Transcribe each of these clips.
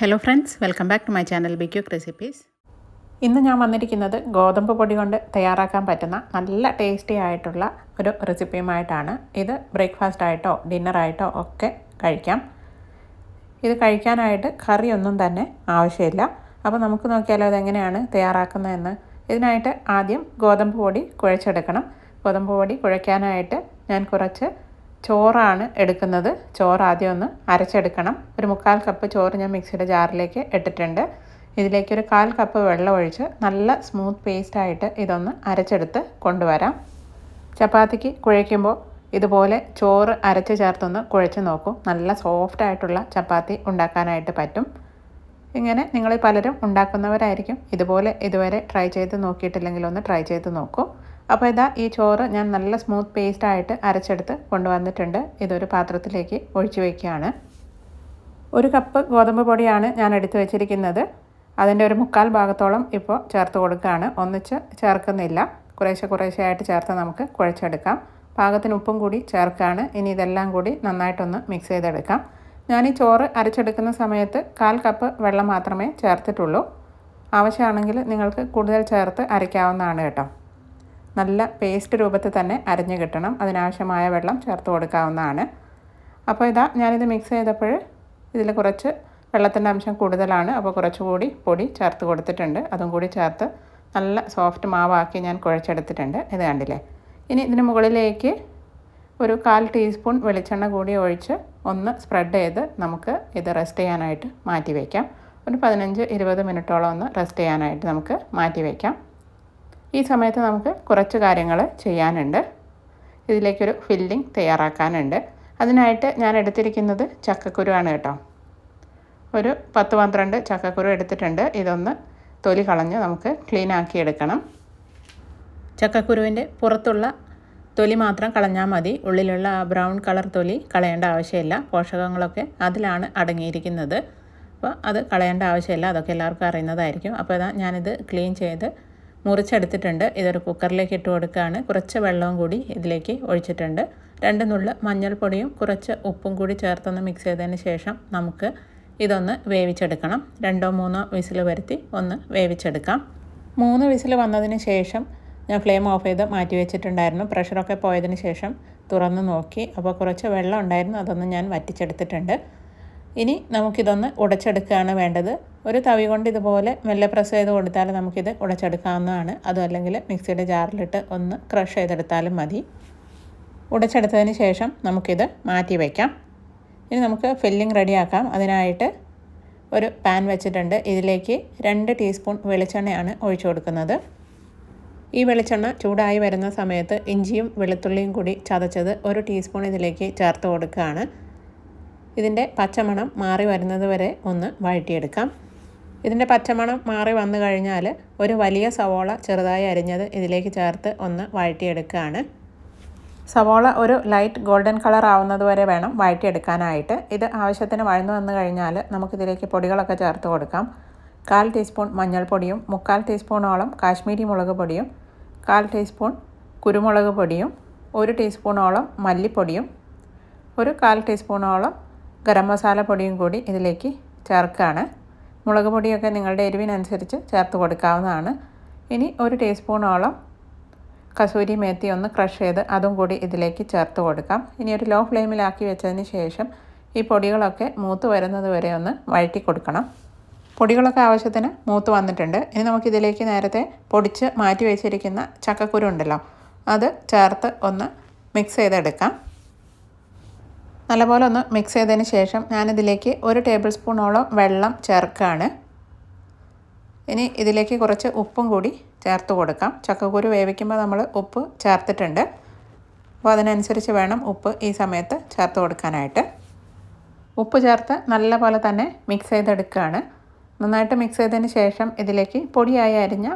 Hello friends welcome back to my channel B recipes ഇന്ന് ഞാൻ വന്നിരിക്കുന്നത് ഗോതമ്പ് പൊടി കൊണ്ട് തയ്യാറാക്കാൻ പറ്റുന്ന നല്ല ടേസ്റ്റി ആയിട്ടുള്ള ഒരു റെസിപ്പിയുമായിട്ടാണ് ഇത് ബ്രേക്ക്ഫാസ്റ്റ് ആയിട്ടോ ഡിന്നറായിട്ടോ ഒക്കെ കഴിക്കാം. ഇത് കഴിക്കാനായിട്ട് കറിയൊന്നും തന്നെ ആവശ്യമില്ല. അപ്പോൾ നമുക്ക് നോക്കിയാലോ അതെങ്ങനെയാണ് തയ്യാറാക്കുന്നതെന്ന്. ഇതിനായിട്ട് ആദ്യം ഗോതമ്പ് പൊടി കുഴച്ചെടുക്കണം. ഗോതമ്പ് പൊടി കുഴയ്ക്കാനായിട്ട് ഞാൻ കുറച്ച് ചോറാണ് എടുക്കുന്നത്. ചോറ് ആദ്യം ഒന്ന് അരച്ചെടുക്കണം. ഒരു മുക്കാൽ കപ്പ് ചോറ് ഞാൻ മിക്സിയുടെ ജാറിലേക്ക് ഇട്ടിട്ടുണ്ട്. ഇതിലേക്ക് ഒരു കാൽ കപ്പ് വെള്ളം ഒഴിച്ച് നല്ല സ്മൂത്ത് പേസ്റ്റായിട്ട് ഇതൊന്ന് അരച്ചെടുത്ത് കൊണ്ടുവരാം. ചപ്പാത്തിക്ക് കുഴയ്ക്കുമ്പോൾ ഇതുപോലെ ചോറ് അരച്ച് ചേർത്തൊന്ന് കുഴച്ച് നോക്കും. നല്ല സോഫ്റ്റ് ആയിട്ടുള്ള ചപ്പാത്തി ഉണ്ടാക്കാനായിട്ട് പറ്റും. ഇങ്ങനെ നിങ്ങൾ പലരും ഉണ്ടാക്കുന്നവരായിരിക്കും. ഇതുപോലെ ഇതുവരെ ട്രൈ ചെയ്ത് നോക്കിയിട്ടില്ലെങ്കിൽ ഒന്ന് ട്രൈ ചെയ്ത് നോക്കൂ. അപ്പോൾ ഇതാ ഈ ചോറ് ഞാൻ നല്ല സ്മൂത്ത് പേസ്റ്റായിട്ട് അരച്ചെടുത്ത് കൊണ്ടുവന്നിട്ടുണ്ട്. ഇതൊരു പാത്രത്തിലേക്ക് ഒഴിച്ചു വയ്ക്കുകയാണ് ഒരു കപ്പ് ഗോതമ്പ് പൊടിയാണ് ഞാൻ എടുത്ത് വെച്ചിരിക്കുന്നത്. അതിന്റെ ഒരു മുക്കാൽ ഭാഗത്തോളം ഇപ്പോൾ ചേർത്ത് കൊടുക്കുകയാണ്. ഒന്നിച്ച് ചേർക്കുന്നില്ല. കുറേശ്ശെ കുറേശ്ശെ ആയിട്ട് ചേർത്ത് നമുക്ക് കുഴച്ചെടുക്കാം. പാകത്തിന് ഉപ്പും കൂടി ചേർക്കുകയാണ്. ഇനി ഇതെല്ലാം കൂടി നന്നായിട്ടൊന്ന് മിക്സ് ചെയ്തെടുക്കാം. ഞാൻ ഈ ചോറ് അരച്ചെടുക്കുന്ന സമയത്ത് കാൽ കപ്പ് വെള്ളം മാത്രമേ ചേർത്തിട്ടുള്ളൂ. ആവശ്യമാണെങ്കിൽ നിങ്ങൾക്ക് കൂടുതൽ ചേർത്ത് അരയ്ക്കാവുന്നതാണ് കേട്ടോ. നല്ല പേസ്റ്റ് രൂപത്തിൽ തന്നെ അരഞ്ഞു കിട്ടണം. അതിനാവശ്യമായ വെള്ളം ചേർത്ത് കൊടുക്കാവുന്നതാണ്. അപ്പോൾ ഇതാ ഞാനിത് മിക്സ് ചെയ്തപ്പോൾ ഇതിൽ കുറച്ച് വെള്ളത്തിന്റെ അംശം കൂടുതലാണ്. അപ്പോൾ കുറച്ചുകൂടി പൊടി ചേർത്ത് കൊടുത്തിട്ടുണ്ട്. അതും കൂടി ചേർത്ത് നല്ല സോഫ്റ്റ് മാവാക്കി ഞാൻ കുഴച്ചെടുത്തിട്ടുണ്ട്. ഇത് കണ്ടില്ലേ? ഇനി ഇതിന് മുകളിലേക്ക് ഒരു കാൽ ടീസ്പൂൺ വെളിച്ചെണ്ണ കൂടി ഒഴിച്ച് ഒന്ന് സ്പ്രെഡ് ചെയ്ത് നമുക്ക് ഇത് റെസ്റ്റ് ചെയ്യാനായിട്ട് മാറ്റി വയ്ക്കാം. ഒരു പതിനഞ്ച് ഇരുപത് മിനിറ്റോളം ഒന്ന് റെസ്റ്റ് ചെയ്യാനായിട്ട് നമുക്ക് മാറ്റി വയ്ക്കാം. ഈ സമയത്ത് നമുക്ക് കുറച്ച് കാര്യങ്ങൾ ചെയ്യാനുണ്ട്. ഇതിലേക്കൊരു ഫില്ലിംഗ് തയ്യാറാക്കാനുണ്ട്. അതിനായിട്ട് ഞാൻ എടുത്തിരിക്കുന്നത് ചക്കക്കുരുവാണ് കേട്ടോ. ഒരു പത്ത് പന്ത്രണ്ട് ചക്കക്കുരു എടുത്തിട്ടുണ്ട്. ഇതൊന്ന് തൊലി കളഞ്ഞ് നമുക്ക് ക്ലീൻ ആക്കി എടുക്കണം. ചക്കക്കുരുവിന്റെ പുറത്തുള്ള തൊലി മാത്രം കളഞ്ഞാൽ മതി. ഉള്ളിലുള്ള ആ ബ്രൗൺ കളർ തൊലി കളയേണ്ട ആവശ്യമില്ല. പോഷകങ്ങളൊക്കെ അതിലാണ് അടങ്ങിയിരിക്കുന്നത്. അപ്പോൾ അത് കളയേണ്ട ആവശ്യമില്ല. അതൊക്കെ എല്ലാവർക്കും അറിയുന്നതായിരിക്കും. അപ്പോൾ ഇതാ ഞാനിത് ക്ലീൻ ചെയ്ത് മുറിച്ചെടുത്തിട്ടുണ്ട്. ഇതൊരു കുക്കറിലേക്ക് ഇട്ട് കൊടുക്കുകയാണ്. കുറച്ച് വെള്ളവും കൂടി ഇതിലേക്ക് ഒഴിച്ചിട്ടുണ്ട്. രണ്ട് നുള്ള് മഞ്ഞൾപ്പൊടിയും കുറച്ച് ഉപ്പും കൂടി ചേർത്തൊന്ന് മിക്സ് ചെയ്തതിന് ശേഷം നമുക്ക് ഇതൊന്ന് വേവിച്ചെടുക്കണം. രണ്ടോ മൂന്നോ വിസിൽ വരുത്തി ഒന്ന് വേവിച്ചെടുക്കാം. മൂന്ന് വിസിൽ വന്നതിന് ശേഷം ഞാൻ ഫ്ലെയിം ഓഫ് ചെയ്ത് മാറ്റി വെച്ചിട്ടുണ്ടായിരുന്നു. പ്രഷറൊക്കെ പോയതിന് ശേഷം തുറന്ന് നോക്കി. അപ്പോൾ കുറച്ച് വെള്ളം ഉണ്ടായിരുന്നു. അതൊന്ന് ഞാൻ വറ്റിച്ചെടുത്തിട്ടുണ്ട്. ഇനി നമുക്കിതൊന്ന് ഉടച്ചെടുക്കുകയാണ് വേണ്ടത്. ഒരു തവി കൊണ്ട് ഇതുപോലെ മെല്ലെ പ്രസ് ചെയ്ത് കൊടുത്താൽ നമുക്കിത് ഉടച്ചെടുക്കാവുന്നതാണ്. അതും അല്ലെങ്കിൽ മിക്സിയുടെ ജാറിലിട്ട് ഒന്ന് ക്രഷ് ചെയ്തെടുത്താലും മതി. ഉടച്ചെടുത്തതിന് ശേഷം നമുക്കിത് മാറ്റി വയ്ക്കാം ഇനി നമുക്ക് ഫില്ലിംഗ് റെഡിയാക്കാം അതിനായിട്ട് ഒരു പാൻ വെച്ചിട്ടുണ്ട്. ഇതിലേക്ക് രണ്ട് ടീസ്പൂൺ വെളിച്ചെണ്ണയാണ് ഒഴിച്ചു കൊടുക്കുന്നത്. ഈ വെളിച്ചെണ്ണ ചൂടായി വരുന്ന സമയത്ത് ഇഞ്ചിയും വെളുത്തുള്ളിയും കൂടി ചതച്ചത് ഒരു ടീസ്പൂൺ ഇതിലേക്ക് ചേർത്ത് കൊടുക്കുകയാണ്. ഇതിന്റെ പച്ചമണം മാറി വരുന്നത് വരെ ഒന്ന് വഴറ്റിയെടുക്കാം. ഇതിന്റെ പച്ചമണം മാറി വന്നു കഴിഞ്ഞാൽ ഒരു വലിയ സവോള ചെറുതായി അരിഞ്ഞത് ഇതിലേക്ക് ചേർത്ത് ഒന്ന് വഴറ്റിയെടുക്കുകയാണ്. സവോള ഒരു ലൈറ്റ് ഗോൾഡൻ കളർ ആവുന്നത് വരെ വേണം വഴറ്റിയെടുക്കാനായിട്ട്. ഇത് ആവശ്യത്തിന് വഴന്നു വന്നു കഴിഞ്ഞാൽ നമുക്കിതിലേക്ക് പൊടികളൊക്കെ ചേർത്ത് കൊടുക്കാം. കാൽ ടീസ്പൂൺ മഞ്ഞൾപ്പൊടിയും മുക്കാൽ ടീസ്പൂണോളം കാശ്മീരി മുളക് പൊടിയും കാൽ ടീസ്പൂൺ കുരുമുളക് പൊടിയും ഒരു ടീസ്പൂണോളം മല്ലിപ്പൊടിയും ഒരു കാൽ ടീസ്പൂണോളം ഗരം മസാല പൊടിയും കൂടി ഇതിലേക്ക് ചേർക്കുകയാണ്. മുളക് പൊടിയൊക്കെ നിങ്ങളുടെ എരിവിനനുസരിച്ച് ചേർത്ത് കൊടുക്കാവുന്നതാണ്. ഇനി ഒരു ടീസ്പൂണോളം കസൂരി മേത്തി ഒന്ന് ക്രഷ് ചെയ്ത് അതും കൂടി ഇതിലേക്ക് ചേർത്ത് കൊടുക്കാം. ഇനി ഒരു ലോ ഫ്ലെയിമിലാക്കി വെച്ചതിന് ശേഷം ഈ പൊടികളൊക്കെ മൂത്ത് വരുന്നത് വരെ ഒന്ന് വഴറ്റി കൊടുക്കണം. പൊടികളൊക്കെ ആവശ്യത്തിന് മൂത്ത് വന്നിട്ടുണ്ട്. ഇനി നമുക്കിതിലേക്ക് നേരത്തെ പൊടിച്ച് മാറ്റി വെച്ചിരിക്കുന്ന ചക്കക്കുരു ഉണ്ടല്ലോ അത് ചേർത്ത് ഒന്ന് മിക്സ് ചെയ്തെടുക്കാം. നല്ലപോലെ ഒന്ന് മിക്സ് ചെയ്തതിന് ശേഷം ഞാനിതിലേക്ക് ഒരു ടേബിൾ സ്പൂണോളം വെള്ളം ചേർക്കുകയാണ് ഇനി ഇതിലേക്ക് കുറച്ച് ഉപ്പും കൂടി ചേർത്ത് കൊടുക്കാം. ചക്കക്കുരു വേവിക്കുമ്പോൾ നമ്മൾ ഉപ്പ് ചേർത്തിട്ടുണ്ട്. അപ്പോൾ അതിനനുസരിച്ച് വേണം ഉപ്പ് ഈ സമയത്ത് ചേർത്ത് കൊടുക്കാനായിട്ട്. ഉപ്പ് ചേർത്ത് നല്ലപോലെ തന്നെ മിക്സ് ചെയ്തെടുക്കുകയാണ് നന്നായിട്ട് മിക്സ് ചെയ്തതിന് ശേഷം ഇതിലേക്ക് പൊടിയായി അരിഞ്ഞ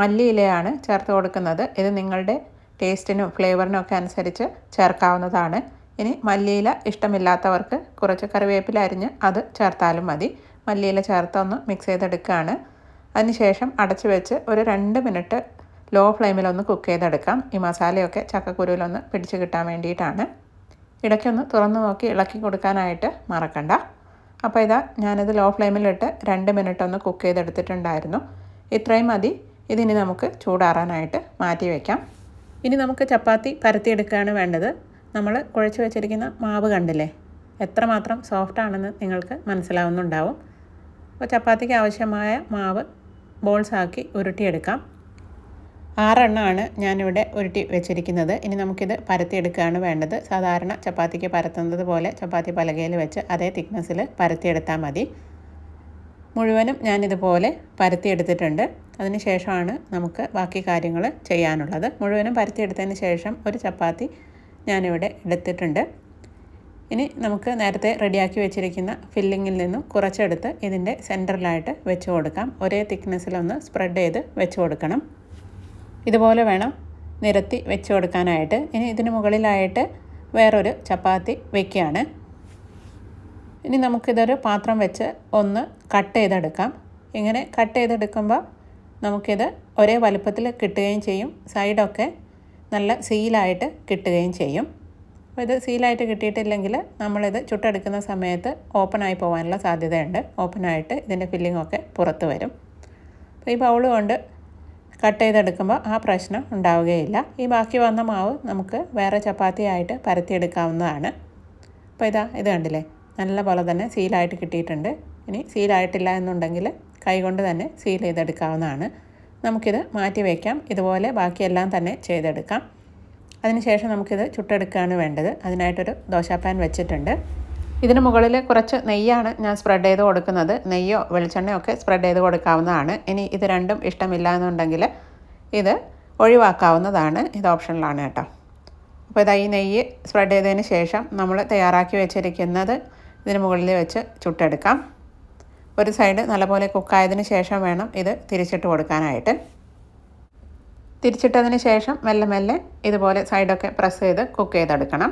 മല്ലിയിലയാണ് ചേർത്ത് കൊടുക്കുന്നത്. ഇത് നിങ്ങളുടെ ടേസ്റ്റിനും ഫ്ലേവറിനും ഒക്കെ അനുസരിച്ച് ചേർക്കാവുന്നതാണ്. ഇനി മല്ലിയില ഇഷ്ടമില്ലാത്തവർക്ക് കുറച്ച് കറിവേപ്പില അരിഞ്ഞ് അത് ചേർത്താലും മതി. മല്ലിയില ചേർത്ത് ഒന്ന് മിക്സ് ചെയ്തെടുക്കുകയാണ് അതിനുശേഷം അടച്ച് വെച്ച് ഒരു രണ്ട് മിനിറ്റ് ലോ ഫ്ലെയിമിലൊന്ന് കുക്ക് ചെയ്തെടുക്കാം. ഈ മസാലയൊക്കെ ചക്കക്കുരുവിലൊന്ന് പിടിച്ച് കിട്ടാൻ വേണ്ടിയിട്ടാണ്. ഇടയ്ക്കൊന്ന് തുറന്നു നോക്കി ഇളക്കി കൊടുക്കാനായിട്ട് മറക്കണ്ട. അപ്പോൾ ഇതാ ഞാനിത് ലോ ഫ്ലെയിമിലിട്ട് രണ്ട് മിനിറ്റ് ഒന്ന് കുക്ക് ചെയ്തെടുത്തിട്ടുണ്ടായിരുന്നു. ഇത്രയും മതി. ഇതിനി നമുക്ക് ചൂടാറാനായിട്ട് മാറ്റി വയ്ക്കാം ഇനി നമുക്ക് ചപ്പാത്തി പരത്തിയെടുക്കുകയാണ് വേണ്ടത്. നമ്മൾ കുഴച്ച് വെച്ചിരിക്കുന്ന മാവ് കണ്ടില്ലേ? എത്രമാത്രം സോഫ്റ്റ് ആണെന്ന് നിങ്ങൾക്ക് മനസ്സിലാവുന്നുണ്ടാവും. അപ്പോൾ ചപ്പാത്തിക്ക് ആവശ്യമായ മാവ് ബോൾസ് ആക്കി ഉരുട്ടിയെടുക്കാം. ആറെണ്ണമാണ് ഞാനിവിടെ ഉരുട്ടി വെച്ചിരിക്കുന്നത്. ഇനി നമുക്കിത് പരത്തിയെടുക്കുകയാണ് വേണ്ടത്. സാധാരണ ചപ്പാത്തിക്ക് പരത്തുന്നത് പോലെ ചപ്പാത്തി പലകയിൽ വെച്ച് അതേ തിക്നെസ്സിൽ പരത്തിയെടുത്താൽ മതി. മുഴുവനും ഞാനിതുപോലെ പരത്തിയെടുത്തിട്ടുണ്ട്. അതിന് ശേഷമാണ് നമുക്ക് ബാക്കി കാര്യങ്ങൾ ചെയ്യാനുള്ളത്. മുഴുവനും പരത്തിയെടുത്തതിന് ശേഷം ഒരു ചപ്പാത്തി ഞാനിവിടെ എടുത്തിട്ടുണ്ട്. ഇനി നമുക്ക് നേരത്തെ റെഡിയാക്കി വെച്ചിരിക്കുന്ന ഫില്ലിങ്ങിൽ നിന്നും കുറച്ചെടുത്ത് ഇതിന്റെ സെന്ററിലായിട്ട് വെച്ച് കൊടുക്കാം. ഒരേ തിക്നെസ്സിലൊന്ന് സ്പ്രെഡ് ചെയ്ത് വെച്ച് കൊടുക്കണം. ഇതുപോലെ വേണം നിരത്തി വെച്ച് കൊടുക്കാനായിട്ട്. ഇനി ഇതിന് മുകളിലായിട്ട് വേറൊരു ചപ്പാത്തി വയ്ക്കുകയാണ് ഇനി നമുക്കിതൊരു പാത്രം വെച്ച് ഒന്ന് കട്ട് ചെയ്തെടുക്കാം. ഇങ്ങനെ കട്ട് ചെയ്തെടുക്കുമ്പോൾ നമുക്കിത് ഒരേ വലുപ്പത്തിൽ കിട്ടുകയും ചെയ്യും. സൈഡൊക്കെ നല്ല സീലായിട്ട് കിട്ടുകയും ചെയ്യും. അപ്പോൾ ഇത് സീലായിട്ട് കിട്ടിയിട്ടില്ലെങ്കിൽ നമ്മളിത് ചുട്ടെടുക്കുന്ന സമയത്ത് ഓപ്പണായി പോകാനുള്ള സാധ്യതയുണ്ട്. ഓപ്പണായിട്ട് ഇതിന്റെ ഫില്ലിങ്ങൊക്കെ പുറത്ത് വരും. അപ്പോൾ ഈ ബൗൾ കൊണ്ട് കട്ട് ചെയ്തെടുക്കുമ്പോൾ ആ പ്രശ്നം ഉണ്ടാവുകയില്ല. ഈ ബാക്കി വന്ന മാവ് നമുക്ക് വേറെ ചപ്പാത്തി ചപ്പാത്തിയായിട്ട് പരത്തിയെടുക്കാവുന്നതാണ്. അപ്പോൾ ഇതാ ഇത് കണ്ടില്ലേ? നല്ല പോലെ തന്നെ സീലായിട്ട് കിട്ടിയിട്ടുണ്ട്. ഇനി സീലായിട്ടില്ല എന്നുണ്ടെങ്കിൽ കൈകൊണ്ട് തന്നെ സീൽ ചെയ്തെടുക്കാവുന്നതാണ്. നമുക്കിത് മാറ്റി വയ്ക്കാം. ഇതുപോലെ ബാക്കിയെല്ലാം തന്നെ ചെയ്തെടുക്കാം. അതിനുശേഷം നമുക്കിത് ചുട്ടെടുക്കുകയാണ് വേണ്ടത്. അതിനായിട്ടൊരു ദോശാപ്പാൻ വെച്ചിട്ടുണ്ട്. ഇതിന് മുകളിൽ കുറച്ച് നെയ്യാണ് ഞാൻ സ്പ്രെഡ് ചെയ്ത് കൊടുക്കുന്നത്. നെയ്യോ വെളിച്ചെണ്ണയോ ഒക്കെ സ്പ്രെഡ് ചെയ്ത് കൊടുക്കാവുന്നതാണ്. ഇനി ഇത് രണ്ടും ഇഷ്ടമില്ല എന്നുണ്ടെങ്കിൽ ഇത് ഒഴിവാക്കാവുന്നതാണ്. ഇത് ഓപ്ഷനിലാണ് കേട്ടോ. അപ്പോൾ ഇതായി നെയ്യ് സ്പ്രെഡ് ചെയ്തതിന് ശേഷം നമ്മൾ തയ്യാറാക്കി വെച്ചിരിക്കുന്നത് ഇതിന് മുകളിൽ വെച്ച് ചുട്ടെടുക്കാം. ഒരു സൈഡ് നല്ലപോലെ കുക്കായതിന് ശേഷം വേണം ഇത് തിരിച്ചിട്ട് കൊടുക്കാനായിട്ട്. തിരിച്ചിട്ടതിന് ശേഷം മെല്ലെ മെല്ലെ ഇതുപോലെ സൈഡൊക്കെ പ്രസ് ചെയ്ത് കുക്ക് ചെയ്തെടുക്കണം.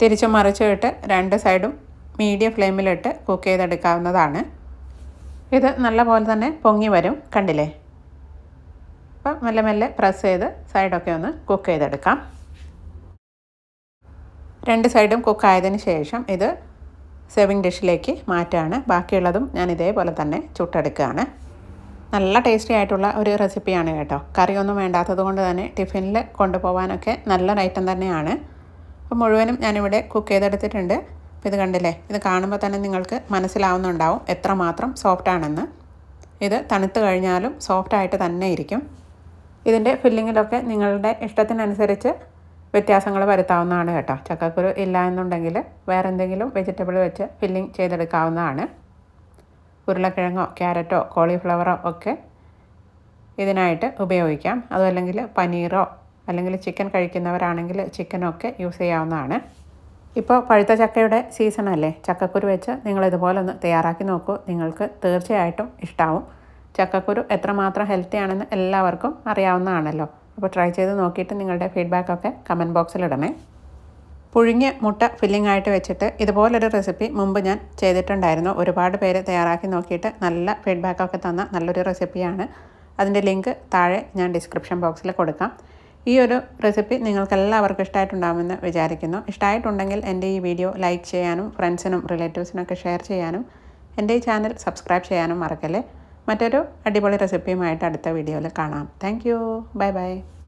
തിരിച്ചു മറിച്ചിട്ട് രണ്ട് സൈഡും മീഡിയം ഫ്ലെയിമിലിട്ട് കുക്ക് ചെയ്തെടുക്കാവുന്നതാണ്. ഇത് നല്ലപോലെ തന്നെ പൊങ്ങി വരും കണ്ടില്ലേ? അപ്പം മെല്ലെ മെല്ലെ പ്രസ് ചെയ്ത് സൈഡൊക്കെ ഒന്ന് കുക്ക് ചെയ്തെടുക്കാം. രണ്ട് സൈഡും കുക്കായതിന് ശേഷം ഇത് സെർവിങ് ഡിഷിലേക്ക് മാറ്റുകയാണ് ബാക്കിയുള്ളതും ഞാൻ ഇതേപോലെ തന്നെ ചുട്ടെടുക്കുകയാണ്. നല്ല ടേസ്റ്റി ആയിട്ടുള്ള ഒരു റെസിപ്പിയാണ് കേട്ടോ. കറിയൊന്നും വേണ്ടാത്തത് കൊണ്ട് തന്നെ ടിഫിനിൽ കൊണ്ടുപോകാനൊക്കെ നല്ലൊരു ഐറ്റം തന്നെയാണ്. അപ്പോൾ മുഴുവനും ഞാനിവിടെ കുക്ക് ചെയ്തെടുത്തിട്ടുണ്ട്. അപ്പോൾ ഇത് കണ്ടില്ലേ? ഇത് കാണുമ്പോൾ തന്നെ നിങ്ങൾക്ക് മനസ്സിലാവുന്നുണ്ടാവും എത്രമാത്രം സോഫ്റ്റ് ആണെന്ന്. ഇത് തണുത്ത് കഴിഞ്ഞാലും സോഫ്റ്റ് ആയിട്ട് തന്നെ ഇരിക്കും. ഇതിന്റെ ഫില്ലിങ്ങിലൊക്കെ നിങ്ങളുടെ ഇഷ്ടത്തിനനുസരിച്ച് വ്യത്യാസങ്ങൾ വരുത്താവുന്നതാണ് കേട്ടോ. ചക്കക്കുരു ഇല്ല എന്നുണ്ടെങ്കിൽ വേറെ എന്തെങ്കിലും വെജിറ്റബിൾ വെച്ച് ഫില്ലിങ് ചെയ്തെടുക്കാവുന്നതാണ്. ഉരുളക്കിഴങ്ങോ ക്യാരറ്റോ കോളിഫ്ലവറോ ഒക്കെ ഇതിനായിട്ട് ഉപയോഗിക്കാം. അതുമല്ലെങ്കിൽ പനീറോ അല്ലെങ്കിൽ ചിക്കൻ കഴിക്കുന്നവരാണെങ്കിൽ ചിക്കനൊക്കെ യൂസ് ചെയ്യാവുന്നതാണ്. ഇപ്പോൾ പഴുത്ത ചക്കയുടെ സീസണല്ലേ ചക്കക്കുരു വെച്ച് നിങ്ങൾ ഇതുപോലെ ഒന്ന് തയ്യാറാക്കി നോക്കൂ. നിങ്ങൾക്ക് തീർച്ചയായിട്ടും ഇഷ്ടാവും. ചക്കക്കുരു എത്രമാത്രം ഹെൽത്തി ആണെന്ന് എല്ലാവർക്കും അറിയാവുന്നതാണല്ലോ. അപ്പോൾ ട്രൈ ചെയ്ത് നോക്കിയിട്ട് നിങ്ങളുടെ ഫീഡ്ബാക്കൊക്കെ കമന്റ് ബോക്സിൽ ഇടണേ. പുഴുങ്ങിയ മുട്ട ഫില്ലിംഗ് ആയിട്ട് വെച്ചിട്ട് ഇതുപോലൊരു റെസിപ്പി മുമ്പ് ഞാൻ ചെയ്തിട്ടുണ്ടായിരുന്നു. ഒരുപാട് പേര് തയ്യാറാക്കി നോക്കിയിട്ട് നല്ല ഫീഡ്ബാക്കൊക്കെ തന്ന നല്ലൊരു റെസിപ്പിയാണ് അതിന്റെ ലിങ്ക് താഴെ ഞാൻ ഡിസ്ക്രിപ്ഷൻ ബോക്സിൽ കൊടുക്കാം. ഈ ഒരു റെസിപ്പി നിങ്ങൾക്ക് എല്ലാവർക്കും ഇഷ്ടമായിട്ടുണ്ടാകുമെന്ന് വിചാരിക്കുന്നു. ഇഷ്ടമായിട്ടുണ്ടെങ്കിൽ എന്റെ ഈ വീഡിയോ ലൈക്ക് ചെയ്യാനും ഫ്രണ്ട്സിനും റിലേറ്റീവ്സിനൊക്കെ ഷെയർ ചെയ്യാനും എന്റെ ഈ ചാനൽ സബ്സ്ക്രൈബ് ചെയ്യാനും മറക്കല്ലേ? മറ്റൊരു അടിപൊളി റെസിപ്പിയുമായിട്ട് അടുത്ത വീഡിയോയിൽ കാണാം. Thank you bye bye